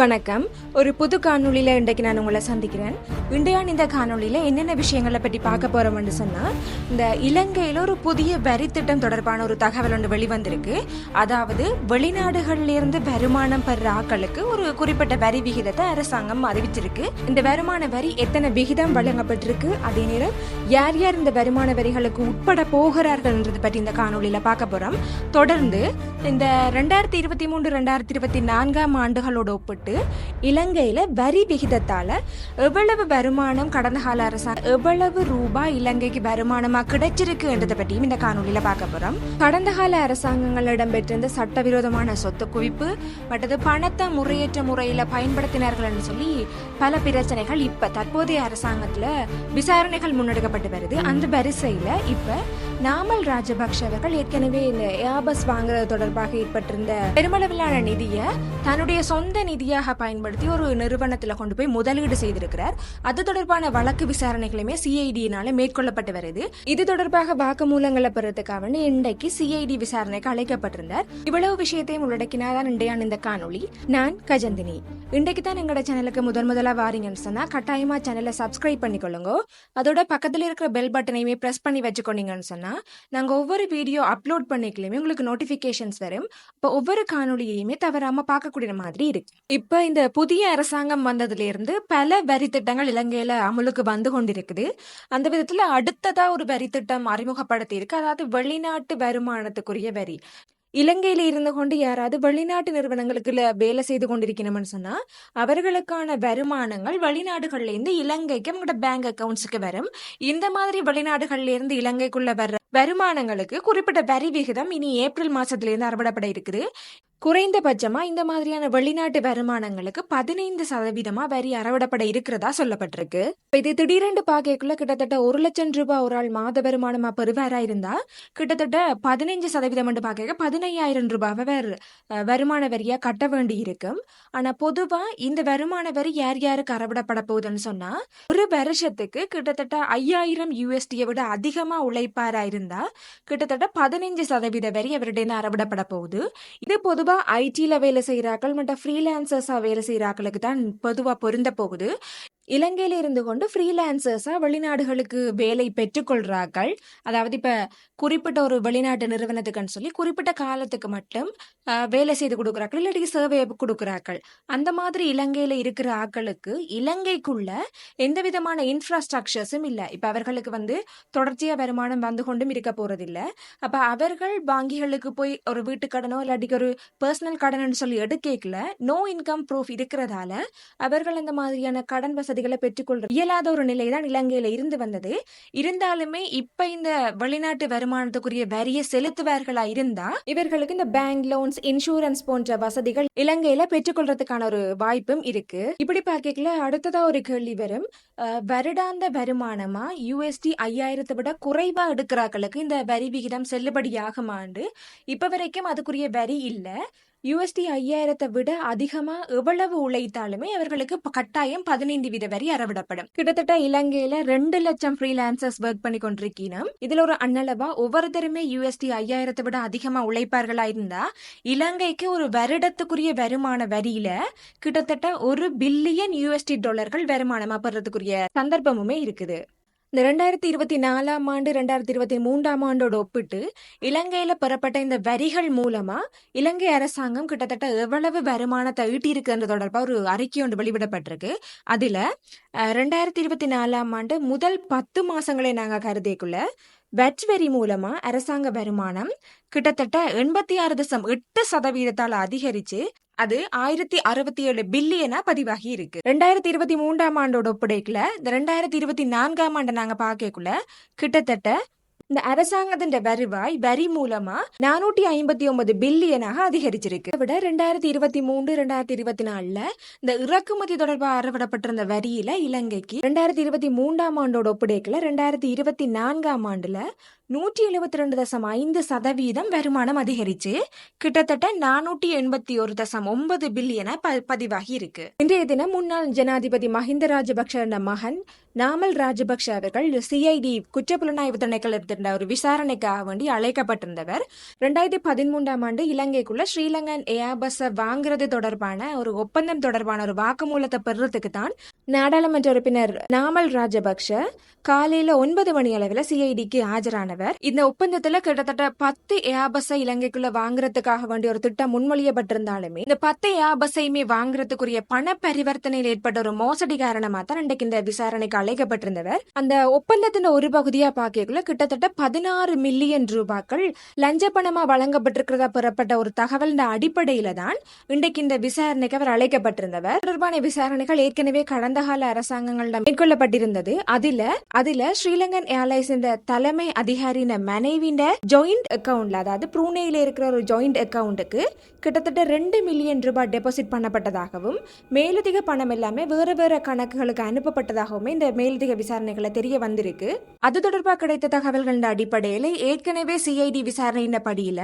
வணக்கம். ஒரு புது காணொலியில் இன்றைக்கு நான் உங்களை சந்திக்கிறேன். இன்றையான் இந்த காணொளியில என்னென்ன விஷயங்களை பற்றி பார்க்க போறோம்னு சொன்னா இந்த இலங்கையில ஒரு புதிய வரி திட்டம் தொடர்பான ஒரு தகவல் ஒன்று வெளிவந்திருக்கு. அதாவது வெளிநாடுகளிலிருந்து வருமானம் பெற ஆக்களுக்கு ஒரு குறிப்பிட்ட வரி விகிதத்தை அரசாங்கம் அறிவிச்சிருக்கு. இந்த வருமான வரி எத்தனை விகிதம் வழங்கப்பட்டிருக்கு? அதே நேரம் யார் யார் இந்த வருமான வரிகளுக்கு உட்பட போகிறார்கள்ன்றது பற்றி இந்த காணொளியில பார்க்க போறோம். தொடர்ந்து இந்த ரெண்டாயிரத்தி இருபத்தி மூன்று ரெண்டாயிரத்தி இருபத்தி நான்காம் ஆண்டுகளோடு ஒப்பிட்டு இலங்கையில வரி விகிதத்தால எவ்வளவு வருமானம் கடந்த கால அரசாங்கம் எவ்வளவு ரூபாய் இலங்கைக்கு வருமானமா கிடைச்சிருக்குன்றதை பற்றியும் இந்த காணொலியில பார்க்க போறோம். கடந்த கால அரசாங்கங்கள் இடம்பெற்றிருந்த சட்டவிரோதமான சொத்து குவிப்பு மற்றது பணத்தை முறையற்ற முறையில என்று சொல்லி பல பிரச்சனைகள் இப்ப தற்போதைய அரசாங்கத்துல விசாரணைகள் முன்னெடுக்கப்பட்டு வருது. அந்த வரிசையில இப்ப நாமல் ராஜபக்ஷ அவர்கள் ஏற்கனவே இந்த ஏபஸ் வாங்குறது தொடர்பாக ஏற்பட்டிருந்த பெருமளவிலான நிதியை தன்னுடைய சொந்த நிதியாக பயன்படுத்தி ஒரு நிறுவனத்தில் கொண்டு போய் முதலீடு செய்திருக்கிறார். அது தொடர்பான வழக்கு விசாரணைகளுமே சிஐடியினால மேற்கொள்ளப்பட்டு வருது. இது தொடர்பாக வாக்குமூலங்களை பெறதுக்காக இன்றைக்கு சிஐடி விசாரணைக்கு அழைக்கப்பட்டிருந்தார். இவ்வளவு விஷயத்தையும் உள்ளடக்கினாதான் இன்றையான இந்த காணொளி. நான் கஜந்தினி. இன்றைக்கு தான் எங்களோட சேனலுக்கு முதன் முதலா வாரீங்கன்னு சொன்னா கட்டாயமா சேனலை சப்ஸ்கிரைப் பண்ணிக்கொள்ளுங்க. அதோட பக்கத்துல இருக்கிற பெல் பட்டனையுமே பிரஸ் பண்ணி வச்சுக்கொண்டீங்கன்னு சொன்னா நாங்க ஒவ்வொரு வீடியோ அப்லோட் பண்ணிக்கலையுமே உங்களுக்கு நோட்டிபிகேஷன்ஸ் வரும். இப்போ ஒவ்வொரு காணொளியையுமே தவறாம பார்க்கக்கூடிய மாதிரி இருக்கு. இப்ப இந்த புதிய அரசாங்கம் வந்ததுல இருந்து பல வரி திட்டங்கள் இலங்கையில அமலுக்கு வந்து கொண்டிருக்குது. அந்த விதத்துல அடுத்ததா ஒரு வரி திட்டம் அறிமுகப்படுத்தி இருக்கு அதாவது வெளிநாட்டு வருமானத்துக்குரிய வரி. இலங்கையில இருந்து கொண்டு யாராவது வெளிநாட்டு நிறுவனங்களுக்குல வேலை செய்து கொண்டிருக்கணும்னு சொன்னா அவர்களுக்கான வருமானங்கள் வெளிநாடுகள்ல இருந்து இலங்கைக்கு அவங்களோட பேங்க் அக்கவுண்ட்ஸுக்கு வரும். இந்த மாதிரி வெளிநாடுகள்ல இருந்து இலங்கைக்குள்ள வர்ற வருமானங்களுக்கு குறிப்பிட்ட வரி விகிதம் இனி ஏப்ரல் மாசத்துல இருந்து அறவிடப்பட இருக்குது. குறைந்தபட்சமா இந்த மாதிரியான வெளிநாட்டு வருமானங்களுக்கு பதினைந்து சதவீதமா வரி அறவிடப்பட இருக்கிறதா சொல்லப்பட்டிருக்கு. இது திடீரென்று பார்க்கக்குள்ள கிட்டத்தட்ட ஒரு லட்சம் ரூபாய் ஒரு ஆள் மாத வருமானமா பெறுவாரா இருந்தா கிட்டத்தட்ட பதினைஞ்சு சதவீதம் என்று பார்க்க பதினையாயிரம் ரூபாய் வேறு வருமான வரியா கட்ட வேண்டி இருக்கும் ஆனா பொதுவா இந்த வருமான வரி யார் யாருக்கு அறவிடப்பட போகுதுன்னு சொன்னா ஒரு வருஷத்துக்கு கிட்டத்தட்ட ஐயாயிரம் யூஎஸ்டியை விட அதிகமா உழைப்பாரா இருந்தா கிட்டத்தட்ட பதினைஞ்சு சதவீத வரி அவருடைய அறவிடப்பட போகுது. இது பொதுவா ஐடில வேலை செய்யறாக்கள் மற்றும் ஃப்ரீலான்சர்ஸா வேலை செய்யறாக்களுக்கு தான் பொதுவா பொருந்த போகுது. இலங்கையில இருந்து கொண்டு ஃப்ரீலான்சர்ஸா வெளிநாடுகளுக்கு வேலை பெற்றுக்கொள்றார்கள் அதாவது இப்ப குறிப்பிட்ட ஒரு வெளிநாட்டு நிறுவனத்துக்குன்னு சொல்லி குறிப்பிட்ட காலத்துக்கு மட்டும் வேலை செய்து கொடுக்குறார்கள் இல்லாட்டி சேவையை கொடுக்குறார்கள். அந்த மாதிரி இலங்கையில இருக்கிற ஆக்களுக்கு இலங்கைக்குள்ள எந்த விதமான இன்ஃப்ராஸ்ட்ரக்சர்ஸும் இல்லை. இப்ப அவர்களுக்கு வந்து தொடர்ச்சியா வருமானம் வந்து கொண்டும் இருக்க போகிறதில்ல அப்ப அவர்கள் வங்கிகளுக்கு போய் ஒரு வீட்டு கடனோ இல்லாட்டிக்கு ஒரு பர்சனல் கடன்னு சொல்லி எடுக்கல நோ இன்கம் ப்ரூஃப் இருக்கிறதால அவர்கள் அந்த மாதிரியான கடன் வசதிகளை பெற்றுக்கொள்ள இயலாத ஒரு நிலை தான் இலங்கையில இருந்து வந்தது. இருந்தாலுமே இப்ப இந்த வெளிநாட்டு வருமானத்துக்குரிய வரியை செலுத்துவார்களா இருந்தா இவர்களுக்கு இந்த பேங்க் லோன்ஸ் இன்சூரன்ஸ் போன்ற வசதிகள் இலங்கையில பெற்றுக்கொள்றதுக்கான ஒரு வாய்ப்பும் இருக்கு. இப்படி பார்க்கல அடுத்ததா ஒரு கேள்வி வரும். வருடாந்த வருமானமா யூஎஸ்டி ஐயாயிரத்தை விட குறைவா எடுக்கிறார்களுக்கு இந்த வரி விகிதம் செல்லுபடியாகுமாண்டு? இப்ப வரைக்கும் அதுக்குரிய வரி இல்லை. யூஎஸ்டி ஐயாயிரத்தை விட அதிகமா எவ்வளவு உழைத்தாலுமே அவர்களுக்கு கட்டாயம் பதினைந்து வீத வரி அறவிடப்படும். கிட்டத்தட்ட இலங்கையில ரெண்டு லட்சம் ஃப்ரீலான்சர்ஸ் ஒர்க் பண்ணி கொண்டிருக்கீனம். இதுல ஒரு அன்னளவா ஒவ்வொருத்தருமே யூஎஸ்டி ஐயாயிரத்தை விட அதிகமா உழைப்பார்களா இருந்தா இலங்கைக்கு ஒரு வருடத்துக்குரிய வருமான வரியில கிட்டத்தட்ட ஒரு பில்லியன் யூஎஸ்டி டாலர்கள் வருமானமா பெறதுக்குரிய சந்தர்ப்பமுமே இருக்குது. இந்த ரெண்டாயிரத்தி இருபத்தி நாலாம் ஆண்டு ரெண்டாயிரத்தி இருபத்தி மூன்றாம் ஆண்டோட ஒப்பிட்டு இலங்கையில பெறப்பட்ட இந்த வரிகள் மூலமா இலங்கை அரசாங்கம் கிட்டத்தட்ட எவ்வளவு வருமானத்தை ஈட்டியிருக்குன்ற தொடர்பாக ஒரு அறிக்கை ஒன்று வெளியிடப்பட்டிருக்கு. அதுல ரெண்டாயிரத்தி இருபத்தி நாலாம் ஆண்டு முதல் பத்து மாசங்களை நாங்க கருதிக்குள்ள வெட் வரி மூலமா அரசாங்க வருமானம் கிட்டத்தட்ட எண்பத்தி ஆறு தசம் எட்டு சதவீதத்தால் அதிகரிச்சு அது ஆயிரத்தி அறுபத்தி ஏழு பில்லியனா பதிவாகி இருக்கு. ரெண்டாயிரத்தி இருபத்தி மூன்றாம் ஆண்டோட ஒப்படைக்கல இந்த ரெண்டாயிரத்தி இருபத்தி நான்காம் ஆண்டு நாங்க பார்க்கக்குள்ள கிட்டத்தட்ட இந்த அரசாங்கத்தின் வருவாய் வரி மூலமா நானூற்றி ஐம்பத்தி ஒன்பது பில்லியனாக அதிகரிச்சிருக்கு. விட ரெண்டாயிரத்தி இருபத்தி மூன்று ரெண்டாயிரத்தி இருபத்தி நாலுல இந்த இறக்குமதி தொடர்பாக அறவிடப்பட்டிருந்த வரியில இலங்கைக்கு ரெண்டாயிரத்தி இருபத்தி மூன்றாம் ஆண்டோட ஒப்படைக்கல ரெண்டாயிரத்தி இருபத்தி நான்காம் ஆண்டுல நூற்றி எழுபத்தி ரெண்டு தசம் ஐந்து சதவீதம் வருமானம் அதிகரிச்சு கிட்டத்தட்ட நானூற்றி எண்பத்தி ஒரு தசம் ஒன்பது பில்லியன ப பதிவாகி இருக்கு இன்றைய தினம் முன்னாள் ஜனாதிபதி மஹிந்த ராஜபக்ஷ மகன் நாமல் ராஜபக்ஷ அவர்கள் சிஐடி குற்றப்புலனாய்வு திணைக்களத்தின் ஒரு விசாரணைக்காக வேண்டி அழைக்கப்பட்டிருந்தவர். ரெண்டாயிரத்தி பதிமூன்றாம் ஆண்டு இலங்கைக்குள்ள ஸ்ரீலங்கன் ஏபஸ வாங்குறது தொடர்பான ஒரு ஒப்பந்தம் தொடர்பான ஒரு வாக்குமூலத்தை பெறுறதுக்கு தான் நாடாளுமன்ற உறுப்பினர் நாமல் ராஜபக்ஷ காலையில ஒன்பது மணி அளவில் சிஐடிக்கு ஆஜரானவர். இந்த ஒப்பந்தத்துல கிட்டத்தட்ட பத்து ஏபஸை இலங்கைக்குள்ள வாங்குறதுக்காக வேண்டிய ஒரு திட்டம் முன்மொழியப்பட்டிருந்தாலுமே இந்த பத்து ஏபஸையுமே வாங்குறதுக்குரிய பண பரிவர்த்தனையில் ஏற்பட்ட ஒரு மோசடி காரணமா தான் இன்றைக்கு இந்த விசாரணைக்கு அழைக்கப்பட்டிருந்தவர். அந்த ஒப்பந்தத்தின் ஒரு பகுதியா பாக்கக்குள்ள கிட்டத்தட்ட பதினாறு மில்லியன் ரூபாய்கள் லஞ்ச பணமா வழங்கப்பட்டிருக்கிறதா பெறப்பட்ட ஒரு தகவல் அடிப்படையில தான் இன்றைக்கு இந்த விசாரணைக்கு அவர் அழைக்கப்பட்டிருந்தவர். தொடர்பான விசாரணைகள் ஏற்கனவே கடந்த கால அரசாங்கங்களிடம் மேற்கொள்ளப்பட்டிருந்தது. அதுல அதுல ஸ்ரீலங்கன் ஏர்லைன்ஸ் தலைமை மாறின மனைவியின் ஜாயிண்ட் அக்கவுண்ட்ல அதாவது ப்ரூனேயில் இருக்கிற ஒரு ஜாயிண்ட் அக்கவுண்ட்டுக்கு கிட்டத்தட்ட ரெண்டு மில்லியன் ரூபாய் டெபாசிட் பண்ணப்பட்டதாகவும் மேலதிக பணம் எல்லாமே வேற வேற கணக்குகளுக்கு அனுப்பப்பட்டதாகவுமே இந்த மேலதிக விசாரணைகளை தெரிய வந்திருக்கு. அது தொடர்பாக கிடைத்த தகவல்களின் அடிப்படையில் ஏற்கனவே சிஐடி விசாரணையின் படியில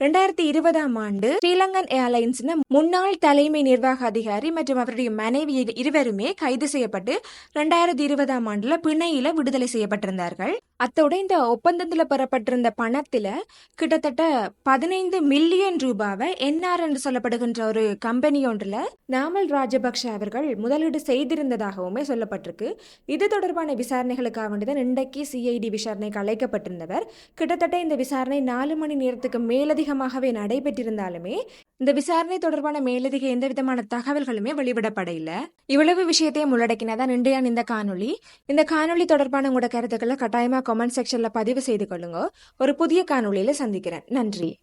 ரெண்டாயிரத்தி இருபதாம் ஆண்டு ஸ்ரீலங்கன் ஏர்லைன்ஸ் முன்னாள் தலைமை நிர்வாக அதிகாரி மற்றும் அவருடைய மனைவி இருவருமே கைது செய்யப்பட்டு ரெண்டாயிரத்தி இருபதாம் ஆண்டுல பிணையில விடுதலை செய்யப்பட்டிருந்தார்கள். அத்தோட இந்த ஒப்பந்தத்தில் பெறப்பட்டிருந்த பணத்தில் கிட்டத்தட்ட பதினைந்து மில்லியன் ரூபாவை என்ஆர் என்று சொல்லப்படுகின்ற ஒரு கம்பெனி ஒன்றில் நாமல் ராஜபக்ஷ அவர்கள் முதலீடு செய்திருந்ததாகவுமே சொல்லப்பட்டிருக்கு. இது தொடர்பான விசாரணைகளுக்காக வேண்டிதான் இன்றைக்கு சிஐடி விசாரணைக்கு அழைக்கப்பட்டிருந்தவர். கிட்டத்தட்ட இந்த விசாரணை நாலு மணி நேரத்துக்கு மேலதிகமாகவே நடைபெற்றிருந்தாலுமே இந்த விசாரணை தொடர்பான மேலதிக எந்த விதமான தகவல்களுமே வெளிவிடப்பட இல்லை இவ்வளவு விஷயத்தையும் உள்ளடக்கினதான் இன்றைய இந்த காணொளி. இந்த காணொலி தொடர்பான உங்களோட கருத்துக்களை கட்டாயமா கமெண்ட் செக்ஷன்ல பதிவு செய்து கொள்ளுங்க. ஒரு புதிய காணொளியில சந்திக்கிறேன். நன்றி.